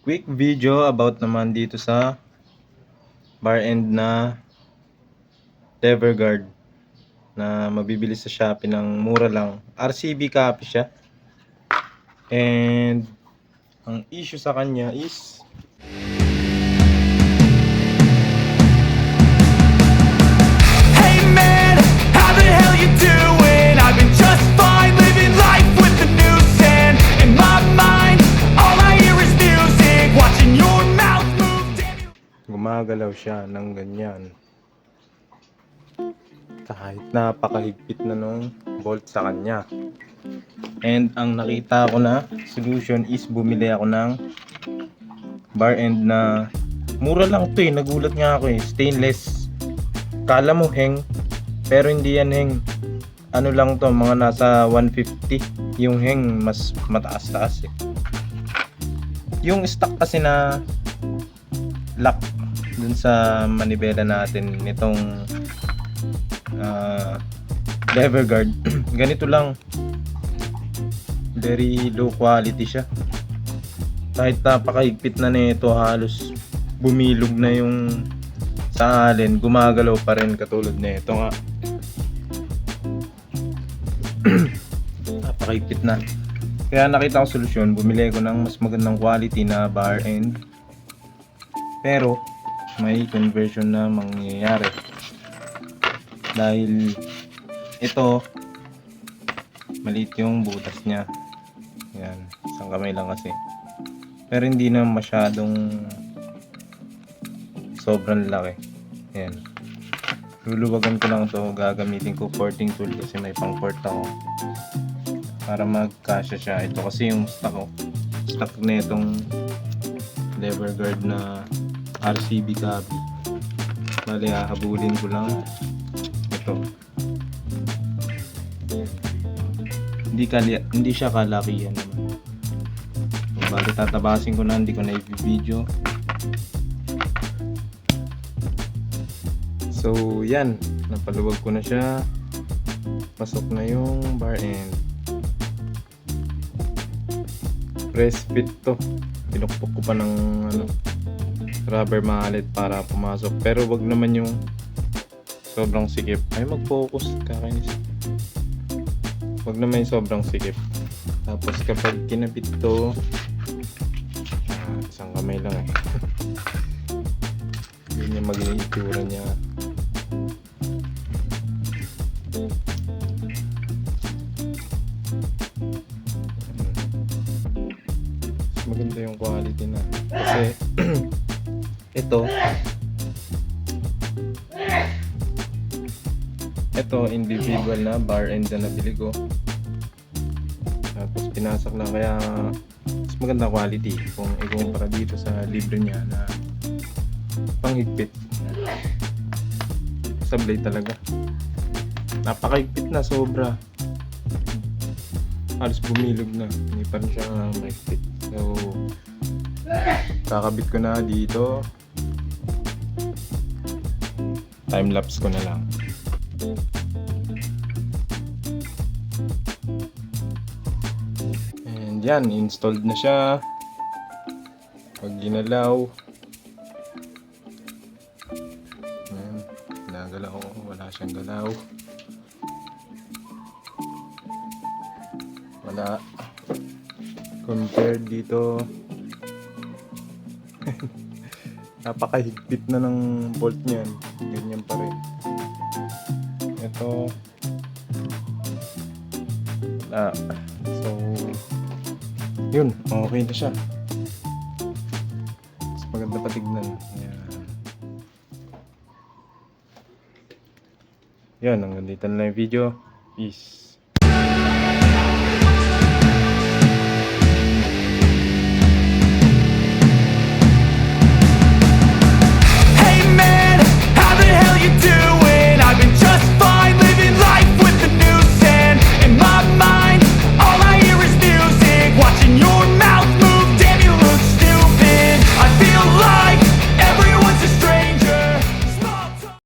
quick video about naman dito sa bar end na Everguard na mabibili sa Shopee ng mura lang. RCB copy siya. And ang issue sa kanya is gumagalaw siya ng ganyan. Kahit napakahigpit na nung bolt sa kanya. And ang nakita ko na solution is bumili ako ng bar end na mura lang to eh. Nagulat nga ako eh. Stainless. Kala mo heng. Pero hindi yan heng. Ano lang to, mga nasa 150. Yung heng mas mataas-taas eh. Yung stock kasi na lock dun sa manibela natin nitong uh, lever guard ganito lang. Very low quality siya. Kahit napakahigpit na nito halos bumilog na yung sa alin gumagalaw pa rin katulad nito nga. Napakahigpit na. Kaya nakita ko solusyon bumili ko ng mas magandang quality na bar end pero may conversion na mangyayari. Dahil ito maliit yung butas niya. Yan, isang kamay lang kasi. Pero hindi na masyadong sobrang laki. Yan. Luluwagan ko lang to gagamitin ko porting tool kasi may pang port ako. Para magkasya siya. Ito kasi yung stock ko. Stock na itong lever guard na RCB copy. Bali, hahabulin ko lang ito. Hindi, kali, hindi siya kalakihan naman. Bali, tatabasin ko na, hindi ko na i-video. So, yan. Napaluwag ko na siya. Pasok na yung bar end. Press fit to. Pinukpok ko pa ng ano, rubber mallet para pumasok. Pero wag naman yung sobrang sikip. Ay, mag-focus. Kakainis. Wag naman yung sobrang sikip. Tapos kapag kinabit to, ah, isang kamay lang eh. Hindi niya magiging itsura niya. Ito. Ito individual na bar end na nabili ko. Tapos pinasak lang kaya mas maganda quality kung ikumpara dito sa libre niya na panghigpit. Sablay talaga. Napakahigpit na sobra. Halos bumilog na. Hindi pa rin siya mahigpit. So kakabit ko na dito time lapse ko na lang. And yan installed na siya. Pag ginalaw. Yan ginagalaw. Ko wala siyang galaw. Wala. Compared dito napakahigpit na ng bolt niyan. Ganyan pa rin. Ito. Wala so yun okay na siya. Mas maganda pa tignan. Yan yan hanggang dito na lang yung video. Peace